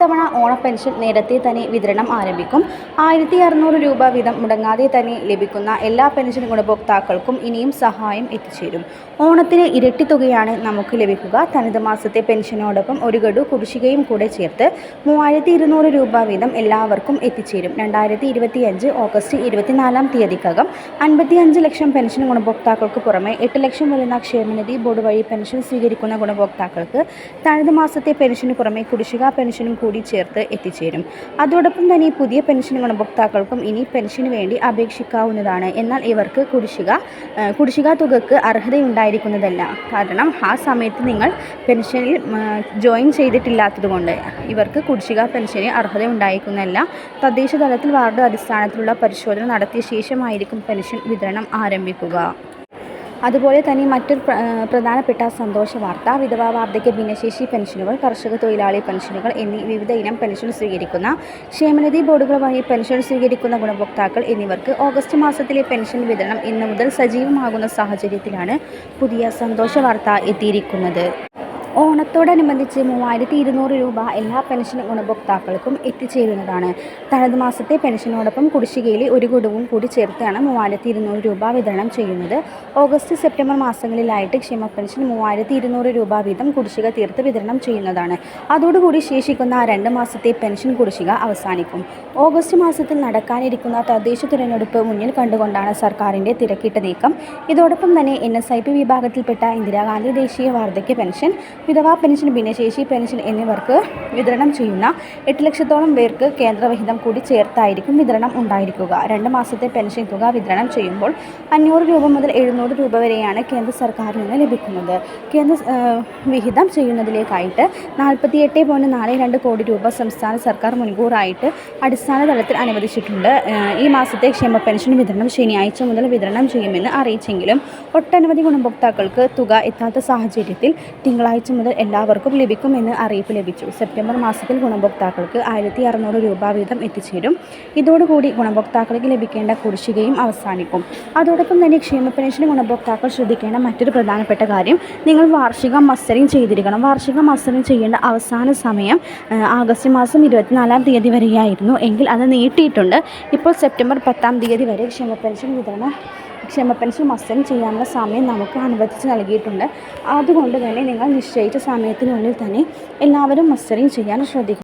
ഇത്തവണ ഓണപ്പെൻഷൻ നേരത്തെ തന്നെ വിതരണം ആരംഭിക്കും. ആയിരത്തി അറുന്നൂറ് രൂപ വീതം മുടങ്ങാതെ തന്നെ ലഭിക്കുന്ന എല്ലാ പെൻഷൻ ഗുണഭോക്താക്കൾക്കും ഇനിയും സഹായം എത്തിച്ചേരും. ഓണത്തിന് ഇരട്ടി തുകയാണ് നമുക്ക് ലഭിക്കുക. തനത് മാസത്തെ പെൻഷനോടൊപ്പം ഒരു ഗഡു കുടിശ്ശികയും കൂടെ ചേർത്ത് മൂവായിരത്തി ഇരുന്നൂറ് രൂപ വീതം എല്ലാവർക്കും എത്തിച്ചേരും. രണ്ടായിരത്തി ഇരുപത്തിയഞ്ച് ഓഗസ്റ്റ് ഇരുപത്തിനാലാം തീയതിക്കകം അൻപത്തിയഞ്ച് ലക്ഷം പെൻഷൻ ഗുണഭോക്താക്കൾക്ക് പുറമെ എട്ട് ലക്ഷം വരുന്ന ക്ഷേമനിധി ബോർഡ് വഴി പെൻഷൻ സ്വീകരിക്കുന്ന ഗുണഭോക്താക്കൾക്ക് തനത് മാസത്തെ പെൻഷന് പുറമെ കുടിശ്ശിക പെൻഷനും കൂടി ചേർത്ത് എത്തിച്ചേരും. അതോടൊപ്പം തന്നെ പുതിയ പെൻഷൻ ഗുണഭോക്താക്കൾക്കും ഇനി പെൻഷന് വേണ്ടി അപേക്ഷിക്കാവുന്നതാണ്. എന്നാൽ ഇവർക്ക് കുടിശ്ശിക കുടിശ്ശിക തുകക്ക് അർഹതയുണ്ടായിരിക്കുന്നതല്ല. കാരണം ആ സമയത്ത് നിങ്ങൾ പെൻഷനിൽ ജോയിൻ ചെയ്തിട്ടില്ലാത്തതുകൊണ്ട് ഇവർക്ക് കുടിശ്ശിക പെൻഷന് അർഹത ഉണ്ടായിരിക്കുന്നതല്ല തദ്ദേശ തലത്തിൽ വാർഡ് അടിസ്ഥാനത്തിലുള്ള പരിശോധന നടത്തിയ ശേഷമായിരിക്കും പെൻഷൻ വിതരണം ആരംഭിക്കുക. അതുപോലെ തന്നെ മറ്റൊരു പ്രധാനപ്പെട്ട സന്തോഷ വാർത്ത. വിധവാ വാർദ്ധക്യ ഭിന്നശേഷി പെൻഷനുകൾ കർഷക തൊഴിലാളി പെൻഷനുകൾ എന്നീ വിവിധ ഇനം പെൻഷൻ സ്വീകരിക്കുന്ന ക്ഷേമനിധി ബോർഡുകൾ വഴി പെൻഷൻ സ്വീകരിക്കുന്ന ഗുണഭോക്താക്കൾ എന്നിവർക്ക് ഓഗസ്റ്റ് മാസത്തിലെ പെൻഷൻ വിതരണം ഇന്നു മുതൽ സജീവമാകുന്ന സാഹചര്യത്തിലാണ് പുതിയ സന്തോഷ വാർത്ത എത്തിയിരിക്കുന്നത്. ഓണത്തോടനുബന്ധിച്ച് മൂവായിരത്തി ഇരുന്നൂറ് രൂപ എല്ലാ പെൻഷൻ ഗുണഭോക്താക്കൾക്കും എത്തിച്ചേരുന്നതാണ്. തനത് മാസത്തെ പെൻഷനോടൊപ്പം കുടിശ്ശികയിലെ ഒരു ഗഡുവും കൂടി ചേർത്താണ് മൂവായിരത്തി ഇരുന്നൂറ് രൂപ വിതരണം ചെയ്യുന്നത്. ഓഗസ്റ്റ് സെപ്റ്റംബർ മാസങ്ങളിലായിട്ട് ക്ഷേമ പെൻഷൻ മൂവായിരത്തി ഇരുന്നൂറ് രൂപ വീതം കുടിശ്ശിക തീർത്ത് വിതരണം ചെയ്യുന്നതാണ്. അതോടുകൂടി ശേഷിക്കുന്ന രണ്ട് മാസത്തെ പെൻഷൻ കുടിശ്ശിക അവസാനിക്കും. ഓഗസ്റ്റ് മാസത്തിൽ നടക്കാനിരിക്കുന്ന തദ്ദേശ തിരഞ്ഞെടുപ്പ് മുന്നിൽ കണ്ടുകൊണ്ടാണ് സർക്കാരിന്റെ തിരക്കിട്ട നീക്കം. ഇതോടൊപ്പം തന്നെ എൻ എസ് ഐ പി വിഭാഗത്തിൽപ്പെട്ട ഇന്ദിരാഗാന്ധി ദേശീയ വാർദ്ധക്യ പെൻഷൻ വിധവാ പെൻഷൻ ഭിന്നശേഷി പെൻഷൻ എന്നിവർക്ക് വിതരണം ചെയ്യുന്ന എട്ട് ലക്ഷത്തോളം പേർക്ക് കേന്ദ്രവിഹിതം കൂടി ചേർത്തായിരിക്കും വിതരണം ഉണ്ടായിരിക്കുക. രണ്ട് മാസത്തെ പെൻഷൻ തുക വിതരണം ചെയ്യുമ്പോൾ അഞ്ഞൂറ് രൂപ മുതൽ എഴുന്നൂറ് രൂപ വരെയാണ് കേന്ദ്ര സർക്കാരിൽ നിന്ന് ലഭിക്കുന്നത്. കേന്ദ്ര വിഹിതം ചെയ്യുന്നതിലേക്കായിട്ട് നാൽപ്പത്തി എട്ട് പോയിന്റ് നാല് രണ്ട് കോടി രൂപ സംസ്ഥാന സർക്കാർ മുൻകൂറായിട്ട് അടിസ്ഥാന തലത്തിൽ അനുവദിച്ചിട്ടുണ്ട്. ഈ മാസത്തെ ക്ഷേമ പെൻഷൻ വിതരണം ശനിയാഴ്ച മുതൽ വിതരണം ചെയ്യുമെന്ന് അറിയിച്ചെങ്കിലും ഒട്ടനവധി ഗുണഭോക്താക്കൾക്ക് തുക എത്താത്ത സാഹചര്യത്തിൽ തിങ്കളാഴ്ച മുതൽ എല്ലാവർക്കും ലഭിക്കുമെന്ന് അറിയിപ്പ് ലഭിച്ചു. സെപ്റ്റംബർ മാസത്തിൽ ഗുണഭോക്താക്കൾക്ക് ആയിരത്തി അറുന്നൂറ് രൂപ വീതം എത്തിച്ചേരും. ഇതോടുകൂടി ഗുണഭോക്താക്കൾക്ക് ലഭിക്കേണ്ട കുടിശ്ശികയും അവസാനിക്കും. അതോടൊപ്പം തന്നെ ക്ഷേമ പെൻഷൻ ഗുണഭോക്താക്കൾ ശ്രദ്ധിക്കേണ്ട മറ്റൊരു പ്രധാനപ്പെട്ട കാര്യം നിങ്ങൾ വാർഷിക മസ്റ്ററിങ് ചെയ്തിരിക്കണം. വാർഷിക മസ്റ്ററിങ് ചെയ്യേണ്ട അവസാന സമയം ആഗസ്റ്റ് മാസം ഇരുപത്തിനാലാം തീയതി വരെയായിരുന്നു. എങ്കിൽ അത് നീട്ടിയിട്ടുണ്ട്. ഇപ്പോൾ സെപ്റ്റംബർ പത്താം തീയതി വരെ ക്ഷേമ പെൻഷൻ വിതരണം ക്ഷമ പെൻഷൻ മസ്റ്ററിങ് ചെയ്യാനുള്ള സമയം നമുക്ക് അനുവദിച്ച് നൽകിയിട്ടുണ്ട്. അതുകൊണ്ട് തന്നെ നിങ്ങൾ നിശ്ചയിച്ച സമയത്തിനുള്ളിൽ തന്നെ എല്ലാവരും മസ്റ്ററിങ് ചെയ്യാൻ ശ്രദ്ധിക്കുക.